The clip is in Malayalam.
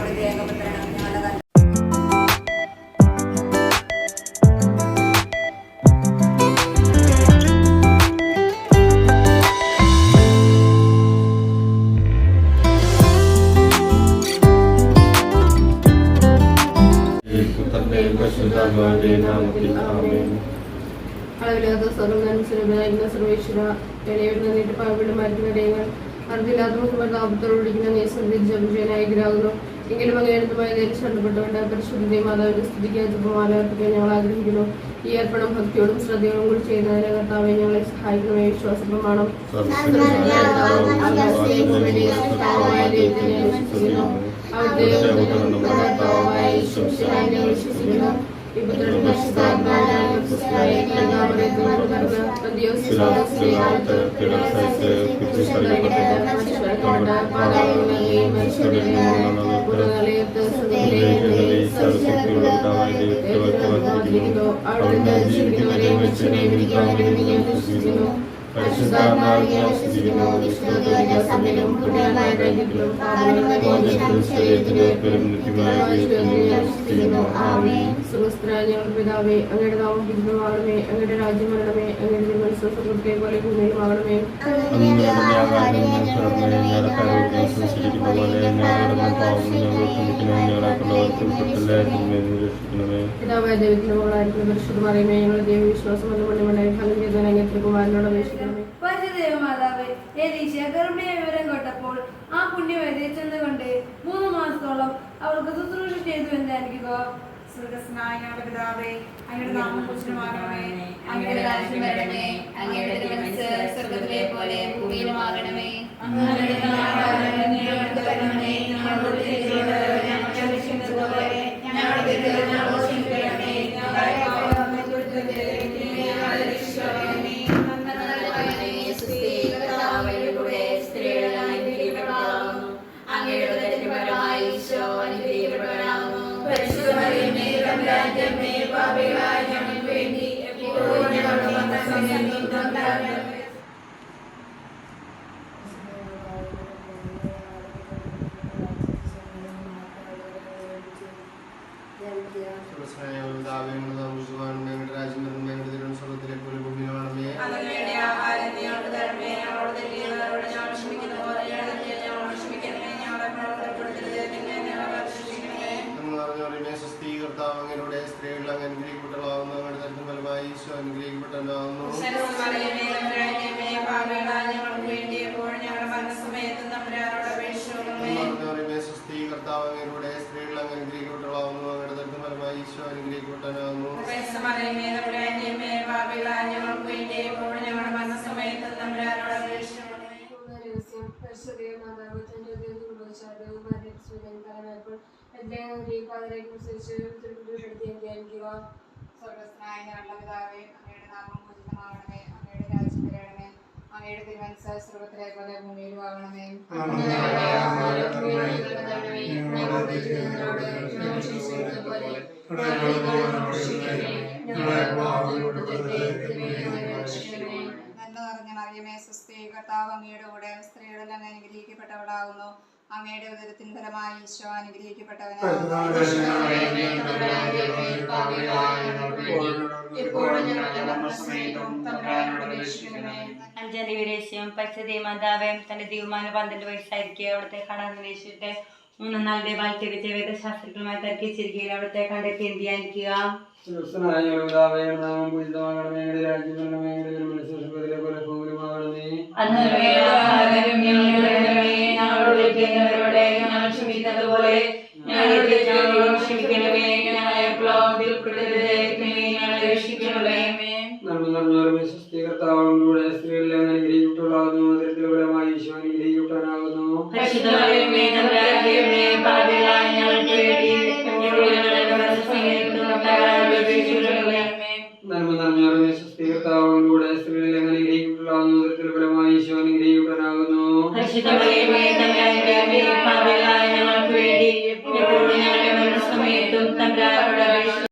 അവിടെ ഏകപുത്രനും ഞങ്ങളുടെ അളവില്ലാത്ത സ്വർണ സർവേശ്വര വിലയുടെ നീട്ട് പാവയുടെ മരുന്ന് ഇടയങ്ങൾ അറിവില്ലാത്ത മുഖം ആപത്തോടിക്കുന്ന നീസന്ധിൽ ജപജനായിരിക്കുന്നു എങ്കിലും അങ്ങേടത്തുമായ ധരിച്ച് ബന്ധപ്പെട്ടുകൊണ്ട് പരിശുദ്ധി മാതാവിന്റെ സ്തുതിക്കാൻ അർപ്പിക്കാൻ ഞങ്ങൾ ആഗ്രഹിക്കുന്നു. ഈ അർപ്പണം ഭക്തിയോടും ശ്രദ്ധയോടും കൂടി ചെയ്യുന്നതിന് കർത്താവെ ഞങ്ങളെ സഹായിക്കണമേ. വിശ്വാസ പ്രമാണം. അവിടുത്തെ കർത്താവായ യേശുമിശിഹായെ ഞങ്ങൾ വിശ്വസിക്കുന്നു പരിശുദ്ധാത്മാവിനാൽ ക്രിസ്തുവായ കർത്താവിനെ തുടർന്ന് പന്തിയോസ് സുഹൃസ്ത്രാജ്ഞങ്ങളുടെ പിതാവേ അങ്ങയുടെ നാമം പിതാവാകണമേ അങ്ങയുടെ രാജ്യം വരണമേ അങ്ങയുടെ മത്സ്യത്തെ പോലെ ഭൂമിയിലുമാകണമേ പിതാവായ ദൈവത്തിന്റെ മകളായിരിക്കുന്ന പരിശുദ്ധ പറയുമേ ഞങ്ങളുടെ ദൈവവിശ്വാസം എന്ന മണ്ണിമണ്ടായി ഫലം കുമാരനോട് അപേക്ഷിക്കണമേ പരിശുദ്ധമാതാവ് ഏതീശ ഗർഭിണിയ വിവരം കേട്ടപ്പോൾ ആ പുണ്യവൈദ്യ ചെന്നുകൊണ്ട് മൂന്ന് മാസത്തോളം അവൾക്ക് ശുശ്രൂഷ ചെയ്തു എന്തായിരിക്കുക? പിതാവേ അങ്ങയുടെ നാമം പൂജിതമാകണമേ അങ്ങയുടെ രാജ്യം വരണമേ. അങ്ങയുടെ തിരുമനസ് സ്വർഗത്തിലെ പോലെ ഭൂമിയിലുമാകണമേ അങ്ങയുടെ ആഹാരം ഞങ്ങൾക്ക് തരണമേ. ഞങ്ങളോട് ക്ഷമിക്കുന്ന പോലെ ഞങ്ങളുടെ ഞങ്ങളെ പ്രവർത്തനപ്പെടുത്തരുത് പിന്നെ ഞങ്ങളെ രക്ഷിക്കണമേ അങ്ങയുടെ സ്ത്രീകൾ അങ്ങ് അനുഗ്രഹിക്കപ്പെട്ടതാവുന്നു അങ്ങയുടെ തരത്തിൽ ഫലമായി ഈശോ അനുഗ്രഹിക്കപ്പെട്ടതാവുന്നു പരിശുദ്ധമറിയമേ തമ്പുരാനോട് അപേക്ഷിക്കണമേ സ്വർഗസ്നായ ഞങ്ങളുടെ പിതാവേ അങ്ങയുടെ നാമം പൂജിതമാകണമേ അങ്ങയുടെ രാജ്യം വരണമേ അങ്ങയുടെ തിരുവനന്തപുരം സ്വർഗത്തിലെ പോലെ ഭൂമിയിലും ആകണമേ നന്മ നിറഞ്ഞ മറിയമേ സുസ്ഥി കർത്താവ് അങ്ങയുടെ കൂടെ സ്ത്രീകളിൽ അങ്ങ് അനുഗ്രഹിക്കപ്പെട്ടവളാകുന്നു. അങ്ങയുടെ ഉദരത്തിൻ ഫലമായി ഈശോ അനുഗ്രഹിക്കപ്പെട്ടവനാണ് അഞ്ചാം ദിവസം പരിസ്ഥിതി മാതാവേ തന്റെ തീരുമാനം പന്ത്രണ്ട് വയസ്സായിരിക്കും അവിടുത്തെ കാണാൻ നിരീക്ഷിച്ചിട്ട് മൂന്നാം നാളുടെ വിദ്യാഭ്യാസ ശാസ്ത്രജ്ഞമായി തർക്കിച്ചിരിക്കുകയിൽ അവിടുത്തെ കണ്ടെത്തി എന്ത് ചെയ്യാനിരിക്കുക പിതാവേ, നാമം പൂജിതമാകണമേ, അങ്ങയുടെ രാജ്യം വരണമേ, അങ്ങയുടെ തിരുമനസ്സ് സ്വർഗത്തിലെ പോലെ ഭൂമിയിലുമാകണമേ. അന്ന് ആഹാരം ഞങ്ങൾക്ക് തരണമേ. ഞങ്ങളോട് ചെയ്യുന്നവരോട് ഞങ്ങൾ ക്ഷമിക്കുന്നത് പോലെ ഞങ്ങളുടെ തെറ്റുകളോട് ക്ഷമിക്കണമേ ഞങ്ങളെ രക്ഷിക്കണമേ നന്മ ഉദരത്തിലെ ഫലമായി ഈശോ അനുഗ്രഹിക്കപ്പെടാനാകുന്നു കർത്താവിലൂടെ സ്ത്രീകൾ എങ്ങനെ ഗ്രഹിക്കപ്പെടാവുന്ന ഫലമായി ഈശോ അനുഗ്രഹിക്കപ്പെടാകുന്നു